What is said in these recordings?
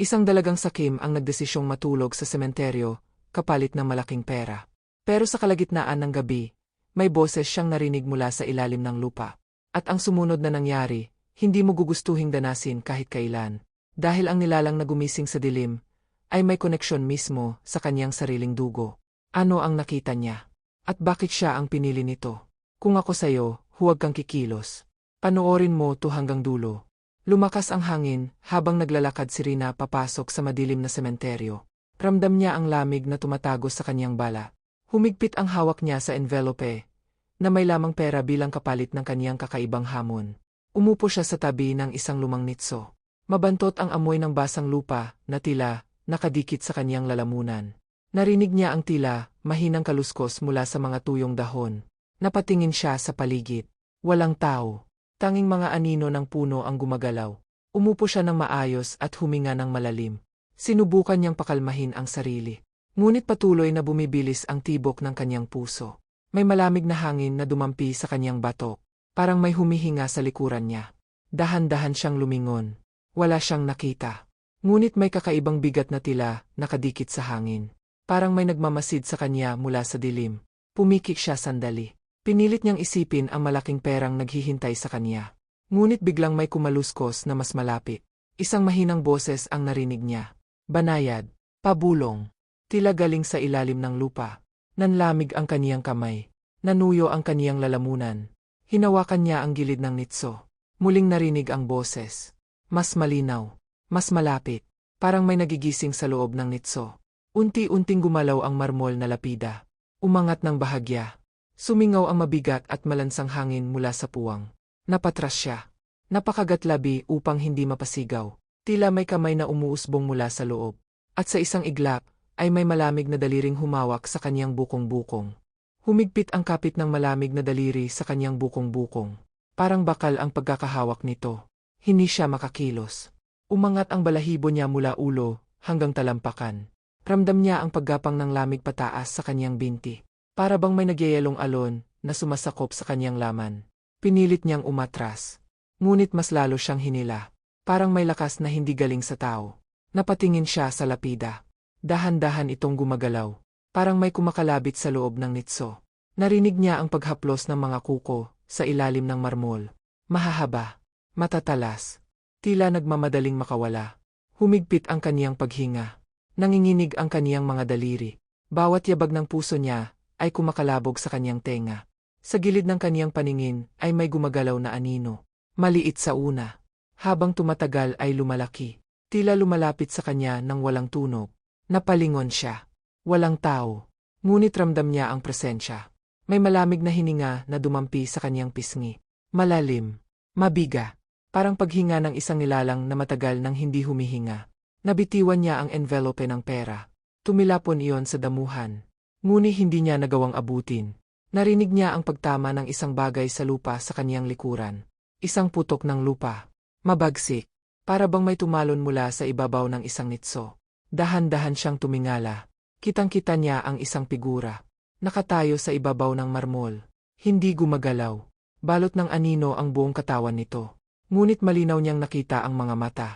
Isang dalagang sakim ang nagdesisyong matulog sa sementeryo, kapalit ng malaking pera. Pero sa kalagitnaan ng gabi, may boses siyang narinig mula sa ilalim ng lupa. At ang sumunod na nangyari, hindi mo gugustuhing danasin kahit kailan. Dahil ang nilalang na gumising sa dilim, ay may koneksyon mismo sa kanyang sariling dugo. Ano ang nakita niya? At bakit siya ang pinili nito? Kung ako sa'yo, huwag kang kikilos. Panoorin mo to hanggang dulo. Lumakas ang hangin habang naglalakad si Rina papasok sa madilim na sementeryo. Ramdam niya ang lamig na tumatago sa kanyang bala. Humigpit ang hawak niya sa envelope, na may lamang pera bilang kapalit ng kanyang kakaibang hamon. Umupo siya sa tabi ng isang lumang nitso. Mabantot ang amoy ng basang lupa na tila nakadikit sa kanyang lalamunan. Narinig niya ang tila mahinang kaluskos mula sa mga tuyong dahon. Napatingin siya sa paligid. Walang tao. Tanging mga anino ng puno ang gumagalaw. Umupo siya ng maayos at huminga ng malalim. Sinubukan niyang pakalmahin ang sarili. Ngunit patuloy na bumibilis ang tibok ng kanyang puso. May malamig na hangin na dumampi sa kanyang batok. Parang may humihinga sa likuran niya. Dahan-dahan siyang lumingon. Wala siyang nakita. Ngunit may kakaibang bigat na tila nakadikit sa hangin. Parang may nagmamasid sa kanya mula sa dilim. Pumikik siya sandali. Pinilit niyang isipin ang malaking perang naghihintay sa kanya. Ngunit biglang may kumaluskos na mas malapit. Isang mahinang boses ang narinig niya. Banayad. Pabulong. Tila galing sa ilalim ng lupa. Nanlamig ang kaniyang kamay. Nanuyo ang kaniyang lalamunan. Hinawakan niya ang gilid ng nitso. Muling narinig ang boses. Mas malinaw. Mas malapit. Parang may nagigising sa loob ng nitso. Unti-unting gumalaw ang marmol na lapida. Umangat ng bahagya. Sumingaw ang mabigat at malansang hangin mula sa puwang. Napatras siya. Napakagatlabi upang hindi mapasigaw. Tila may kamay na umuusbong mula sa loob. At sa isang iglap, ay may malamig na daliring humawak sa kanyang bukong-bukong. Humigpit ang kapit ng malamig na daliri sa kanyang bukong-bukong. Parang bakal ang pagkakahawak nito. Hindi siya makakilos. Umangat ang balahibo niya mula ulo hanggang talampakan. Ramdam niya ang paggapang ng lamig pataas sa kanyang binti. Para bang may nagyayalong alon na sumasakop sa kanyang laman. Pinilit niyang umatras. Ngunit mas lalo siyang hinila. Parang may lakas na hindi galing sa tao. Napatingin siya sa lapida. Dahan-dahan itong gumagalaw. Parang may kumakalabit sa loob ng nitso. Narinig niya ang paghaplos ng mga kuko sa ilalim ng marmol. Mahahaba. Matatalas. Tila nagmamadaling makawala. Humigpit ang kaniyang paghinga. Nanginginig ang kaniyang mga daliri. Bawat yabag ng puso niya ay kumakalabog sa kanyang tenga. Sa gilid ng kaniyang paningin ay may gumagalaw na anino. Maliit sa una. Habang tumatagal ay lumalaki. Tila lumalapit sa kanya ng walang tunog. Napalingon siya. Walang tao. Ngunit ramdam niya ang presensya. May malamig na hininga na dumampi sa kanyang pisngi. Malalim. Mabiga. Parang paghinga ng isang nilalang na matagal nang hindi humihinga. Nabitiwan niya ang envelope ng pera. Tumilapon iyon sa damuhan. Ngunit hindi niya nagawang abutin. Narinig niya ang pagtama ng isang bagay sa lupa sa kanyang likuran. Isang putok ng lupa. Mabagsik. Para bang may tumalon mula sa ibabaw ng isang nitso. Dahan-dahan siyang tumingala. Kitang-kita niya ang isang figura. Nakatayo sa ibabaw ng marmol. Hindi gumagalaw. Balot ng anino ang buong katawan nito. Ngunit malinaw niyang nakita ang mga mata.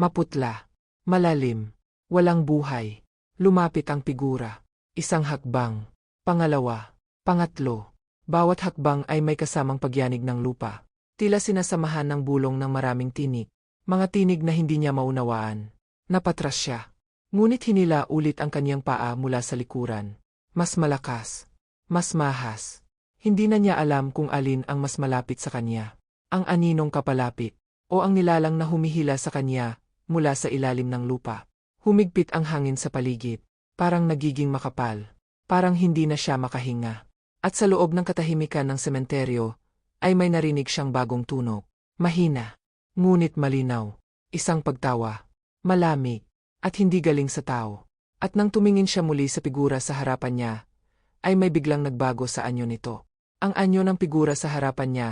Maputla. Malalim. Walang buhay. Lumapit ang figura. Isang hakbang. Pangalawa. Pangatlo. Bawat hakbang ay may kasamang pagyanig ng lupa. Tila sinasamahan ng bulong ng maraming tinig. Mga tinig na hindi niya maunawaan. Napatras siya. Ngunit hinila ulit ang kanyang paa mula sa likuran. Mas malakas. Mas mahas. Hindi na niya alam kung alin ang mas malapit sa kanya. Ang aninong kapalapit. O ang nilalang na humihila sa kanya mula sa ilalim ng lupa. Humigpit ang hangin sa paligid. Parang nagiging makapal. Parang hindi na siya makahinga. At sa loob ng katahimikan ng sementeryo, ay may narinig siyang bagong tunog. Mahina. Ngunit malinaw. Isang pagtawa. Malamig. At hindi galing sa tao. At nang tumingin siya muli sa figura sa harapan niya, ay may biglang nagbago sa anyo nito. Ang anyo ng figura sa harapan niya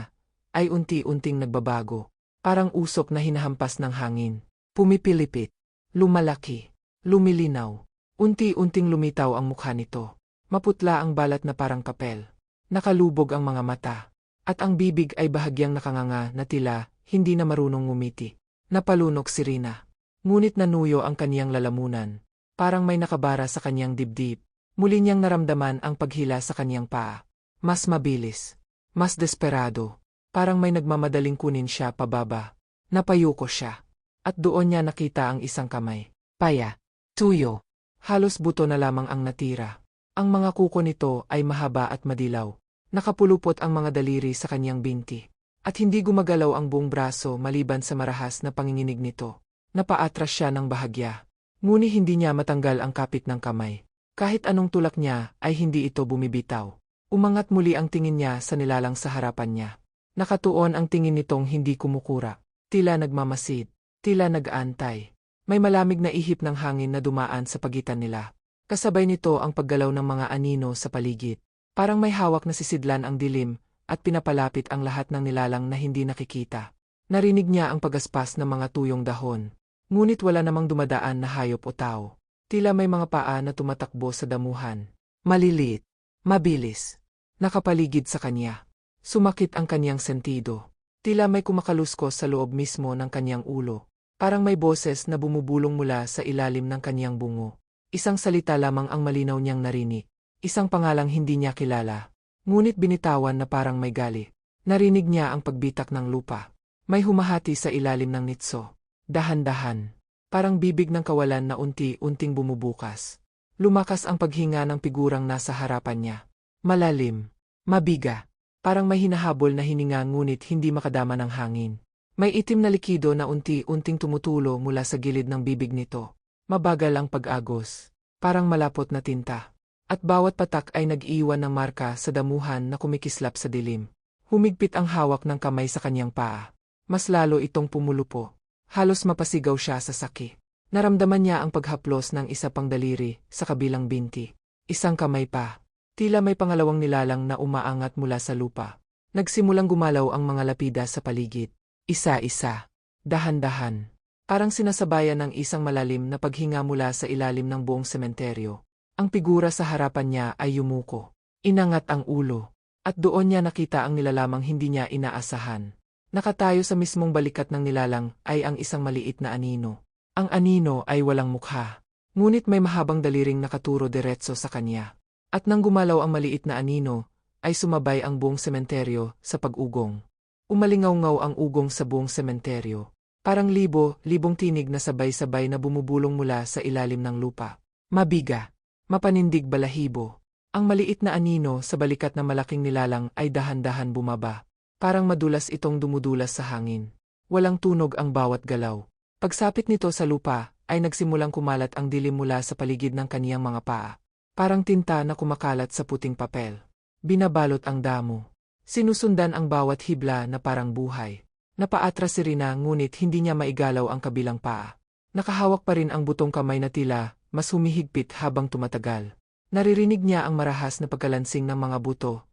ay unti-unting nagbabago. Parang usok na hinahampas ng hangin. Pumipilipit. Lumalaki. Lumilinaw. Unti-unting lumitaw ang mukha nito. Maputla ang balat na parang kapel. Nakalubog ang mga mata. At ang bibig ay bahagyang nakanganga na tila hindi na marunong ngumiti. Napalunok si Rina. Ngunit nanuyo ang kaniyang lalamunan. Parang may nakabara sa kaniyang dibdib. Muli niyang naramdaman ang paghila sa kaniyang paa. Mas mabilis. Mas desperado. Parang may nagmamadaling kunin siya pababa. Napayuko siya. At doon niya nakita ang isang kamay. Paya. Tuyo. Halos buto na lamang ang natira. Ang mga kuko nito ay mahaba at madilaw. Nakapulupot ang mga daliri sa kanyang binti. At hindi gumagalaw ang buong braso maliban sa marahas na panginginig nito. Napaatras siya ng bahagya. Nguni hindi niya matanggal ang kapit ng kamay. Kahit anong tulak niya ay hindi ito bumibitaw. Umangat muli ang tingin niya sa nilalang sa harapan niya. Nakatuon ang tingin nitong hindi kumukura. Tila nagmamasid. Tila nag-aantay. May malamig na ihip ng hangin na dumaan sa pagitan nila. Kasabay nito ang paggalaw ng mga anino sa paligid. Parang may hawak na sisidlan ang dilim at pinapalapit ang lahat ng nilalang na hindi nakikita. Narinig niya ang pagaspas ng mga tuyong dahon. Ngunit wala namang dumadaan na hayop o tao. Tila may mga paa na tumatakbo sa damuhan. Maliliit. Mabilis. Nakapaligid sa kanya. Sumakit ang kanyang sentido. Tila may kumakalusko sa loob mismo ng kanyang ulo. Parang may boses na bumubulong mula sa ilalim ng kanyang bungo. Isang salita lamang ang malinaw niyang narinig. Isang pangalang hindi niya kilala. Ngunit binitawan na parang may gali. Narinig niya ang pagbitak ng lupa. May humahati sa ilalim ng nitso. Dahan-dahan. Parang bibig ng kawalan na unti-unting bumubukas. Lumakas ang paghinga ng pigurang nasa harapan niya. Malalim. Mabiga. Parang may hinahabol na hininga ngunit hindi makadama ng hangin. May itim na likido na unti-unting tumutulo mula sa gilid ng bibig nito. Mabagal ang pag-agos. Parang malapot na tinta. At bawat patak ay nag-iwan ng marka sa damuhan na kumikislap sa dilim. Humigpit ang hawak ng kamay sa kanyang paa. Mas lalo itong pumulupo. Halos mapasigaw siya sa saki. Naramdaman niya ang paghaplos ng isa pang daliri sa kabilang binti. Isang kamay pa. Tila may pangalawang nilalang na umaangat mula sa lupa. Nagsimulang gumalaw ang mga lapida sa paligid. Isa-isa. Dahan-dahan. Parang sinasabayan ng isang malalim na paghinga mula sa ilalim ng buong sementeryo. Ang figura sa harapan niya ay yumuko. Inangat ang ulo. At doon niya nakita ang nilalamang hindi niya inaasahan. Nakatayo sa mismong balikat ng nilalang ay ang isang maliit na anino. Ang anino ay walang mukha. Ngunit may mahabang daliring nakaturo diretso sa kanya. At nang gumalaw ang maliit na anino, ay sumabay ang buong sementeryo sa pag-ugong. Umalingaw-ngaw ang ugong sa buong sementeryo. Parang libo, libong tinig na sabay-sabay na bumubulong mula sa ilalim ng lupa. Mabiga. Mapanindig balahibo. Ang maliit na anino sa balikat na malaking nilalang ay dahan-dahan bumaba. Parang madulas itong dumudulas sa hangin. Walang tunog ang bawat galaw. Pagsapit nito sa lupa, ay nagsimulang kumalat ang dilim mula sa paligid ng kaniyang mga paa. Parang tinta na kumakalat sa puting papel. Binabalot ang damo. Sinusundan ang bawat hibla na parang buhay. Napaatras si Rina ngunit hindi niya maigalaw ang kabilang paa. Nakahawak pa rin ang butong kamay na tila, mas humihigpit habang tumatagal. Naririnig niya ang marahas na pagkalansing ng mga buto,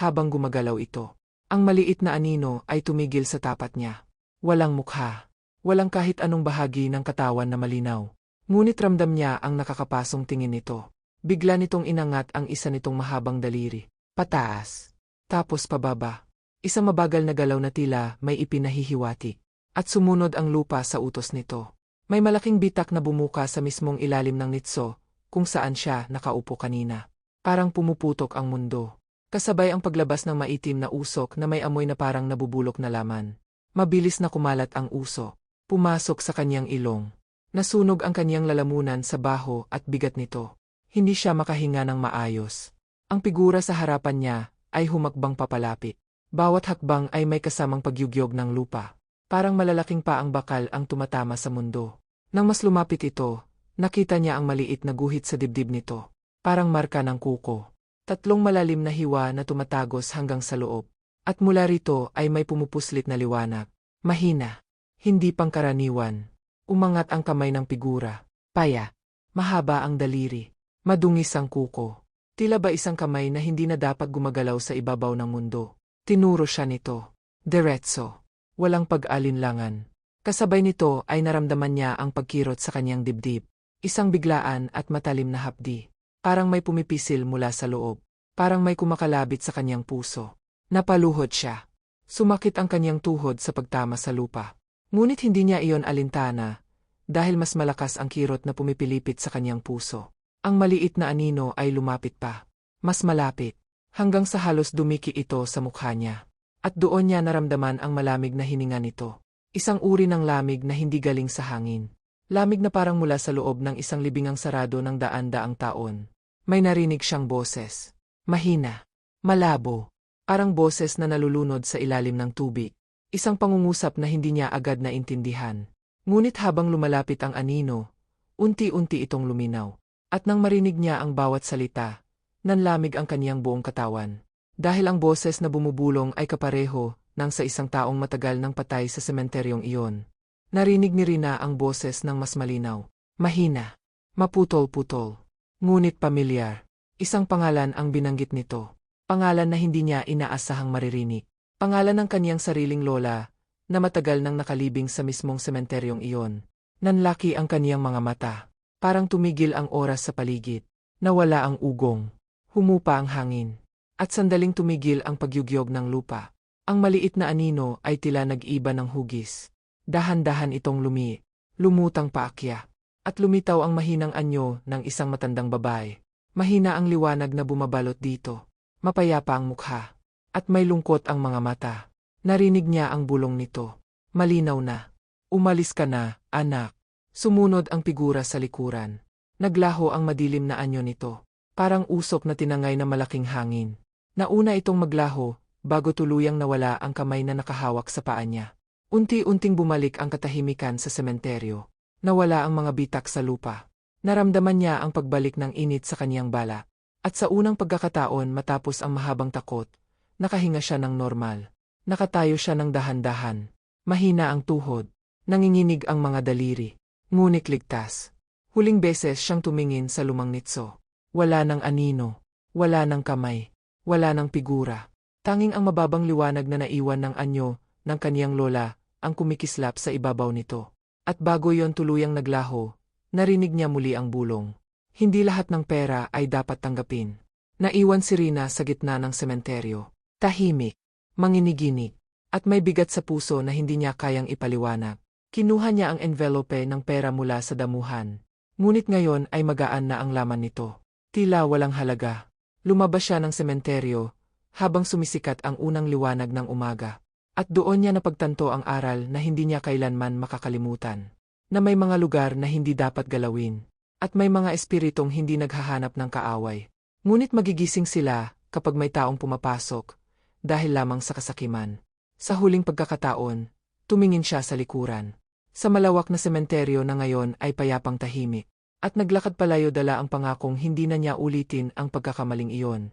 habang gumagalaw ito. Ang maliit na anino ay tumigil sa tapat niya. Walang mukha. Walang kahit anong bahagi ng katawan na malinaw. Ngunit ramdam niya ang nakakapasong tingin nito. Bigla nitong inangat ang isa nitong mahabang daliri. Pataas. Tapos pababa. Isang mabagal na galaw na tila may ipinahihiwati. At sumunod ang lupa sa utos nito. May malaking bitak na bumuka sa mismong ilalim ng nitso, kung saan siya nakaupo kanina. Parang pumuputok ang mundo. Kasabay ang paglabas ng maitim na usok na may amoy na parang nabubulok na laman. Mabilis na kumalat ang uso. Pumasok sa kanyang ilong. Nasunog ang kanyang lalamunan sa baho at bigat nito. Hindi siya makahinga ng maayos. Ang figura sa harapan niya ay humakbang papalapit. Bawat hakbang ay may kasamang pagyugyog ng lupa. Parang malalaking pa ang bakal ang tumatama sa mundo. Nang mas lumapit ito, nakita niya ang maliit na guhit sa dibdib nito. Parang marka ng kuko. Tatlong malalim na hiwa na tumatagos hanggang sa loob. At mula rito ay may pumupuslit na liwanag. Mahina. Hindi pangkaraniwan. Umangat ang kamay ng figura. Paya. Mahaba ang daliri. Madungis ang kuko. Tila ba isang kamay na hindi na dapat gumagalaw sa ibabaw ng mundo. Tinuro siya nito. Diretso. Walang pag-alinlangan. Kasabay nito ay naramdaman niya ang pagkirot sa kanyang dibdib. Isang biglaan at matalim na hapdi. Parang may pumipisil mula sa loob. Parang may kumakalabit sa kanyang puso. Napaluhod siya. Sumakit ang kanyang tuhod sa pagtama sa lupa. Ngunit hindi niya iyon alintana. dahil mas malakas ang kirot na pumipilipit sa kanyang puso. Ang maliit na anino ay lumapit pa. Mas malapit. Hanggang sa halos dumiki ito sa mukha niya. At doon niya naramdaman ang malamig na hininga nito. Isang uri ng lamig na hindi galing sa hangin. Lamig na parang mula sa loob ng isang libingang sarado ng daan-daang taon. May narinig siyang boses. Mahina. Malabo. Parang boses na nalulunod sa ilalim ng tubig. Isang pangungusap na hindi niya agad na intindihan. Ngunit habang lumalapit ang anino, unti-unti itong luminaw. At nang marinig niya ang bawat salita, nanlamig ang kaniyang buong katawan. Dahil ang boses na bumubulong ay kapareho ng sa isang taong matagal nang patay sa sementeryong iyon. Narinig ni Rina ang boses ng mas malinaw. Mahina. Maputol-putol. Ngunit pamilyar. Isang pangalan ang binanggit nito. Pangalan na hindi niya inaasahang maririnig. Pangalan ng kaniyang sariling lola, na matagal nang nakalibing sa mismong sementeryong iyon. Nanlaki ang kaniyang mga mata. Parang tumigil ang oras sa paligid. Nawala ang ugong. Humupa ang hangin. At sandaling tumigil ang pagyugyog ng lupa. Ang maliit na anino ay tila nag-iba ng hugis. Dahan-dahan itong lumi. Lumutang paakya. At lumitaw ang mahinang anyo ng isang matandang babae. Mahina ang liwanag na bumabalot dito. Mapayapa ang mukha. At may lungkot ang mga mata. Narinig niya ang bulong nito. Malinaw na. Umalis ka na, anak. Sumunod ang figura sa likuran. Naglaho ang madilim na anyo nito. Parang usok na tinangay na malaking hangin. Nauna itong maglaho, bago tuluyang nawala ang kamay na nakahawak sa paa niya. Unti-unting bumalik ang katahimikan sa sementeryo. Nawala ang mga bitak sa lupa. Naramdaman niya ang pagbalik ng init sa kaniyang bala. At sa unang pagkakataon matapos ang mahabang takot, nakahinga siya ng normal. Nakatayo siya ng dahan-dahan. Mahina ang tuhod. Nanginginig ang mga daliri. Ngunit ligtas. Huling beses siyang tumingin sa lumang nitso. Wala ng anino. Wala ng kamay. Wala ng figura. Tanging ang mababang liwanag na naiwan ng anyo ng kaniyang lola ang kumikislap sa ibabaw nito. At bago yon tuluyang naglaho, narinig niya muli ang bulong. Hindi lahat ng pera ay dapat tanggapin. Naiwan si Rina sa gitna ng sementeryo. Tahimik, manginiginig, at may bigat sa puso na hindi niya kayang ipaliwanag. Kinuha niya ang envelope ng pera mula sa damuhan. Ngunit ngayon ay magaan na ang laman nito. Tila walang halaga. Lumabas siya ng sementeryo, habang sumisikat ang unang liwanag ng umaga. At doon niya napagtanto ang aral na hindi niya kailanman makakalimutan. Na may mga lugar na hindi dapat galawin. At may mga espiritong hindi naghahanap ng kaaway. Ngunit magigising sila kapag may taong pumapasok dahil lamang sa kasakiman. Sa huling pagkakataon, tumingin siya sa likuran. Sa malawak na sementeryo na ngayon ay payapang tahimik. At naglakad palayo dala ang pangakong hindi na niya ulitin ang pagkakamaling iyon.